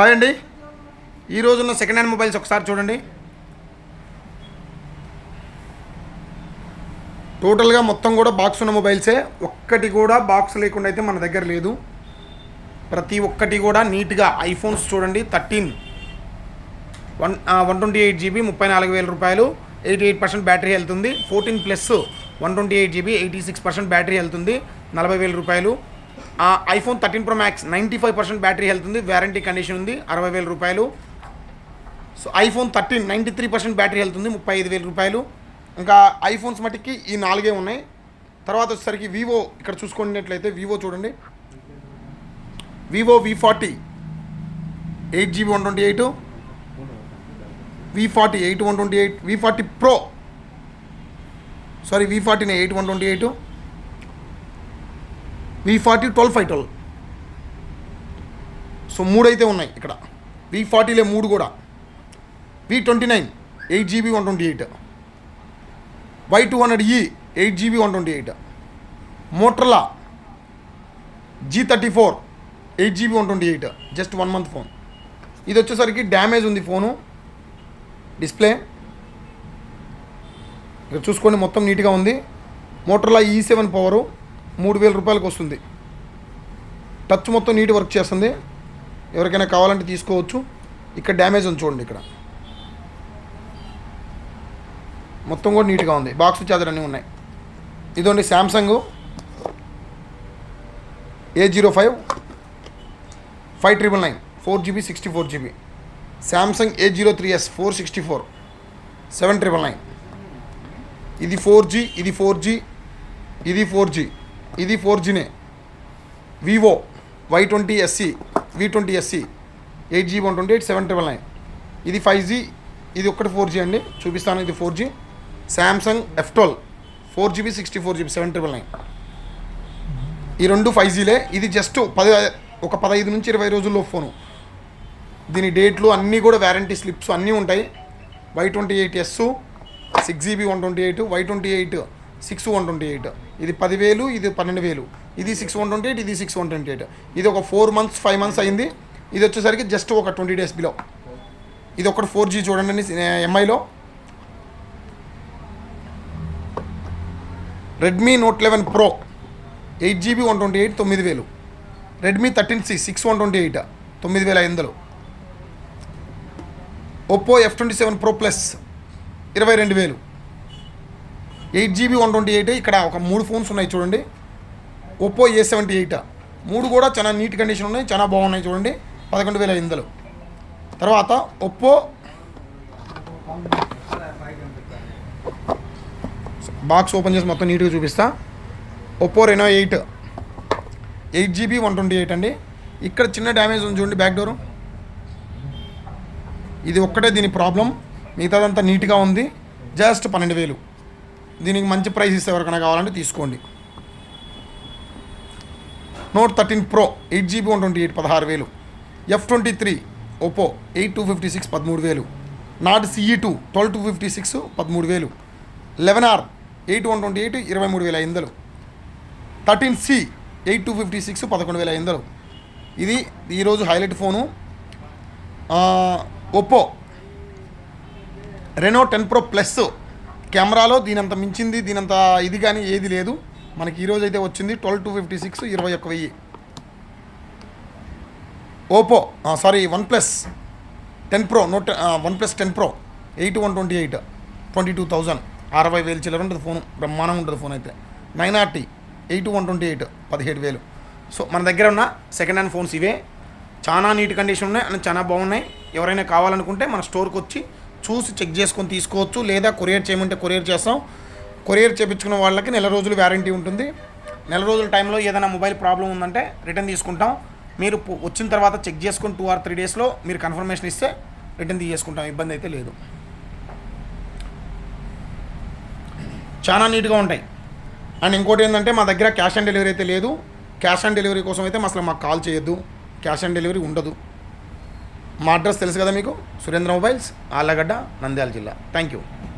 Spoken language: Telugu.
హాయ్ అండి. ఈ రోజున్న సెకండ్ హ్యాండ్ మొబైల్స్ ఒకసారి చూడండి. టోటల్గా మొత్తం కూడా బాక్స్ ఉన్న మొబైల్సే ఒక్కటి కూడా బాక్స్ లేకుండా అయితే మన దగ్గర లేదు. ప్రతి ఒక్కటి కూడా నీట్గా ఐఫోన్స్ చూడండి thirteen one one twenty eight GB ముప్పై నాలుగు వేల రూపాయలు. ఎయిటీ ఎయిట్ పర్సెంట్ బ్యాటరీ వెళ్తుంది. Fourteen plus one twenty eight GB eighty six percent battery వెళ్తుంది. నలభై వేల రూపాయలు. IPhone thirteen pro max ninety five percent battery వెళ్తుంది వారంటీ కండిషన్ ఉంది అరవై వేల రూపాయలు. So iPhone thirteen ninety three percent battery వెళ్తుంది ముప్పై ఐదు వేల రూపాయలు. ఇంకా ఐఫోన్స్ మటుకి ఈ నాలుగే ఉన్నాయి. తర్వాత వచ్చేసరికి వివో ఇక్కడ చూసుకున్నట్లయితే వివో చూడండి. Vivo V forty eight GB one twenty eight. V forty eight one twenty eight V forty pro. Sorry V ఫార్టీనే eight one twenty eight. V forty twelve five twelve so మూడు అయితే ఉన్నాయి ఇక్కడ. వి ఫార్టీలే మూడు కూడా. V twenty nine eight GB one twenty eight Y two hundred E eight GB one twenty eight Motorola G thirty four eight GB one twenty eight just one month phone ఇది వచ్చేసరికి డ్యామేజ్ ఉంది ఫోను డిస్ప్లే ఇక్కడ చూసుకోండి మొత్తం నీట్గా ఉంది. మోటర్లా ఈ సెవెన్ పవరు మూడు వేల రూపాయలకు వస్తుంది. టచ్ మొత్తం నీట్ వర్క్ చేస్తుంది. ఎవరికైనా కావాలంటే తీసుకోవచ్చు. ఇక్కడ డ్యామేజ్ ఉంది చూడండి ఇక్కడ. మొత్తం కూడా నీట్గా ఉంది. బాక్స్ చార్జర్ అన్నీ ఉన్నాయి. ఇదండి Samsung. A zero five. Five triple nine. Four GB sixty four GB. Samsung A zero three S four sixty four. Seven triple nine. ఇది ఫోర్ జీ ఇది ఫోర్ జీ ఇది ఫోర్ జీ. ఇది four జీనే Vivo Y twenty SC V twenty SC eight G one twenty eight seven triple nine. ఇది ఫైవ్ జీ ఇది ఒక్కటి ఫోర్ జీ అండి. చూపిస్తాను ఇది four G. Samsung F twelve four GB sixty four GB seven triple nine. ఈ రెండు ఫైవ్ జీలే. ఇది జస్ట్ పది ఒక పదహైదు నుంచి ఇరవై రోజుల్లో ఫోను. దీని డేట్లు అన్నీ కూడా వ్యారంటీ స్లిప్స్ అన్నీ ఉంటాయి. Y twenty eight S six GB one twenty eight Y twenty eight six one twenty eight. ఇది పదివేలు ఇది పన్నెండు వేలు ఇది సిక్స్ వన్ ట్వంటీ ఎయిట్ ఇది సిక్స్ వన్ ట్వంటీ ఎయిట్ ఇది ఒక ఫోర్ మంత్స్ ఫైవ్ మంత్స్ అయింది. ఇది వచ్చేసరికి జస్ట్ ఒక ట్వంటీ డేస్ బిలో ఇది ఒకటి ఫోర్ జీ చూడండి ఎంఐలో Redmi note eleven pro eight GB one twenty eight తొమ్మిది వేలు Redmi thirteen C six one twenty eight తొమ్మిది వేల ఐదు Oppo F twenty seven pro plus ఇరవై రెండు వేలు. Eight GB one twenty eight ఇక్కడ ఒక మూడు ఫోన్స్ ఉన్నాయి చూడండి. Oppo A seventy eight. మూడు కూడా చాలా నీట్ కండిషన్ ఉన్నాయి చాలా బాగున్నాయి చూడండి. పదకొండు వేల ఐదు తర్వాత ఒప్పో బాక్స్ ఓపెన్ చేసి మొత్తం నీట్గా చూపిస్తా. Oppo Reno eight. Eight GB one twenty eight అండి. ఇక్కడ చిన్న డ్యామేజ్ ఉంది చూడండి బ్యాక్ డోర్. ఇది ఒక్కటే దీని ప్రాబ్లం. మిగతాదంతా నీట్గా ఉంది. జస్ట్ పన్నెండు వేలు. దీనికి మంచి ప్రైస్ ఇస్తే ఎవరికైనా కావాలంటే తీసుకోండి. Note thirteen pro eight GB one twenty eight పదహారు వేలు. F twenty three Oppo eight two fifty six పదమూడు వేలు. Nord CE two twelve two fifty six పదమూడు వేలు. Eleven R eight one twenty eight ఇరవై మూడు వేల ఐదులు thirteen C eight two fifty six పదకొండు వేల ఐదులు ఇది ఈరోజు highlight phone. Oppo Reno ten pro plus కెమెరాలో దీనంత మించింది దీనంత ఇది కానీ ఏది లేదు. మనకి ఈరోజు అయితే వచ్చింది ట్వెల్వ్ టూ ఫిఫ్టీ సిక్స్ ఇరవై ఒక్క వెయ్యి. Oppo sorry OnePlus ten pro note OnePlus ten pro eight one twenty eight twenty two thousand. అరవై వేలు చిల్లర ఉంటుంది ఫోన్ బ్రహ్మాండం ఉంటుంది ఫోన్ అయితే. Nine RT eight one twenty eight పదిహేడు వేలు. సో మన దగ్గర ఉన్న సెకండ్ హ్యాండ్ ఫోన్స్ ఇవే. చాలా నీట్ కండిషన్ ఉన్నాయి అండ్ చాలా బాగున్నాయి. ఎవరైనా కావాలనుకుంటే మన స్టోర్కి వచ్చి చూసి చెక్ చేసుకొని తీసుకోవచ్చు లేదా కొరియర్ చేయమంటే కొరియర్ చేస్తాం. కొరియర్ చేయించుకున్న వాళ్ళకి నెల రోజులు వ్యారంటీ ఉంటుంది. నెల రోజుల టైంలో ఏదైనా మొబైల్ ప్రాబ్లం ఉందంటే రిటర్న్ తీసుకుంటాం. మీరు వచ్చిన తర్వాత చెక్ చేసుకుని టూ ఆర్ త్రీ డేస్లో మీరు కన్ఫర్మేషన్ ఇస్తే రిటర్న్ తీసేసుకుంటాం. ఇబ్బంది అయితే లేదు. చాలా నీట్గా ఉంటాయి. అండ్ ఇంకోటి ఏంటంటే మా దగ్గర క్యాష్ ఆన్ డెలివరీ అయితే లేదు. క్యాష్ ఆన్ డెలివరీ కోసం అయితే అసలు మాకు కాల్ చేయొద్దు. క్యాష్ ఆన్ డెలివరీ ఉండదు. మా అడ్రస్ తెలుసు కదా మీకు? సురేంద్ర మొబైల్స్ ఆళ్ళగడ్డ నంద్యాల జిల్లా. Thank you